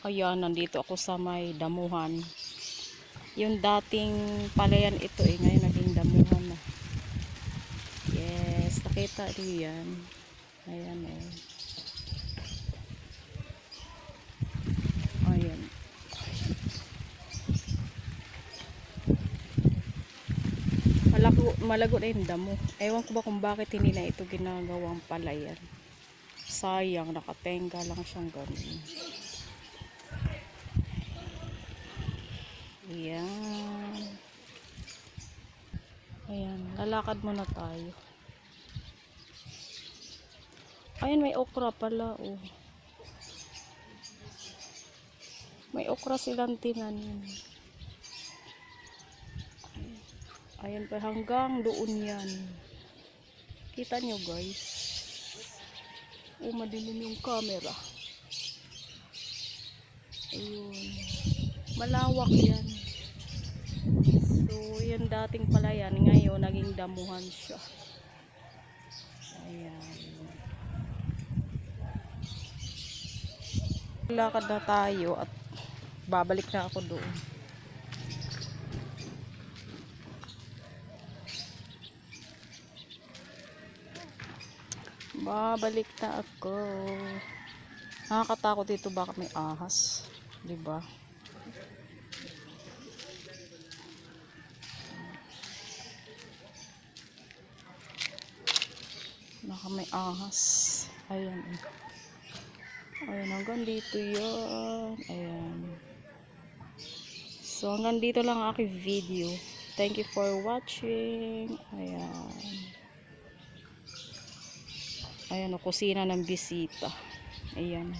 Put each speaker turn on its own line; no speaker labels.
Kaya nandito ako sa may damuhan. Yung dating palayan ito eh, ngayon naging damuhan na. Yes, nakita niyo yan. Ayan eh. Ayan. Malago, malago na yung damo. Ewan ko ba kung bakit hindi na ito ginagawang palayan. Sayang, nakatenga lang siyang ganun. Ayan. Ayan, lalakad muna tayo. Ayan, may okra pala, oh. May okra silang tinanim. Ayan pa, hanggang doon yan. Kita nyo, guys. Oh, madilim yung camera. Ayun. Malawak yan. So, yan dating pala yan. Ngayon, naging damuhan siya. Ayan. Lakad na tayo at babalik na ako doon. Babalik na ako. Nakakatakot dito baka may ahas. 'Di ba? Baka may ahas. Ayan. Ayan, hanggang dito yan. Ayan. So, hanggang dito lang ang aking video. Thank you for watching. Ayan. Ayan, o, kusina ng bisita. Ayan.